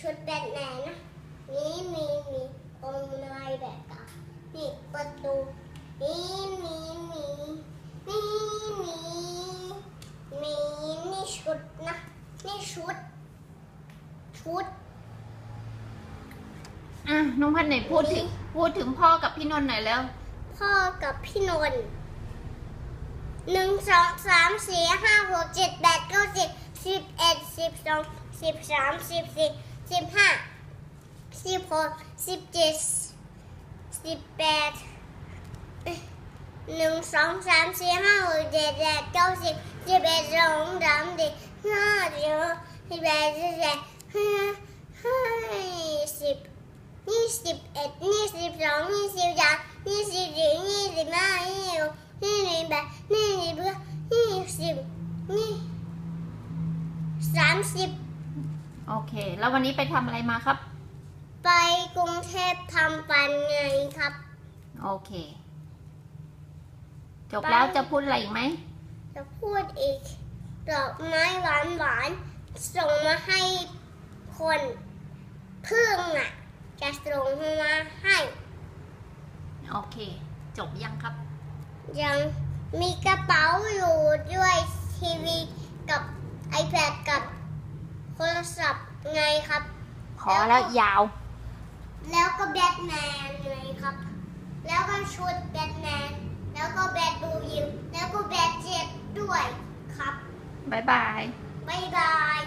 ชุดแบทแมนนะนี่มีมีองค์นายแบบกับนี่ประตูนี่มีมีนี่มีมีนี่ชุดนะนี่ชุด ชุดอะน้องพันธุ์ไหนพูดถึงพูดถึงพ่อกับพี่นนท์หน่อยแล้ว พ่อกับพี่นนท์หนึ่งสองสามสี่ห้าหกเจ็ดแปดเก้าสิบสิบเอ็ดสิบสองสิบสามสิบสี่ สิบห้าสิบหกสิบเจ็ดสิบแปดหนึ่งสองสามสี่ห้าหกเจ็ดแปดเก้าสิบสิบเอ็ดสองสามสี่ห้าสิบหกสิบแปดสิบเจ็ดห้าห้าสิบยี่สิบเอ็ดยี่สิบสองยี่สิบสามยี่สิบสี่ยี่สิบห้ายี่สิบหกยี่สิบแปดยี่สิบเก้ายี่สิบยี่สามสิบ โอเค แล้ววันนี้ไปทำอะไรมาครับ ไปกรุงเทพทำฟันไงครับ โอเค จบแล้วจะพูดอะไรอีกไหม จะพูดอีกดอกไม้หวานหวานๆส่งมาให้คนพึ่งอะ จะส่งมาให้ โอเค จบยังครับ ยังมีกระเป๋าอยู่ด้วยทีวีกับ iPad กับ โทรศัพท์ไงครับ ขอแล้วยาว แล้วก็แบทแมนไงครับ แล้วก็ชุดแบทแมน แล้วก็แบทบูยิมแล้วก็แบทเจ็ตด้วยครับบ๊ายบายบ๊ายบาย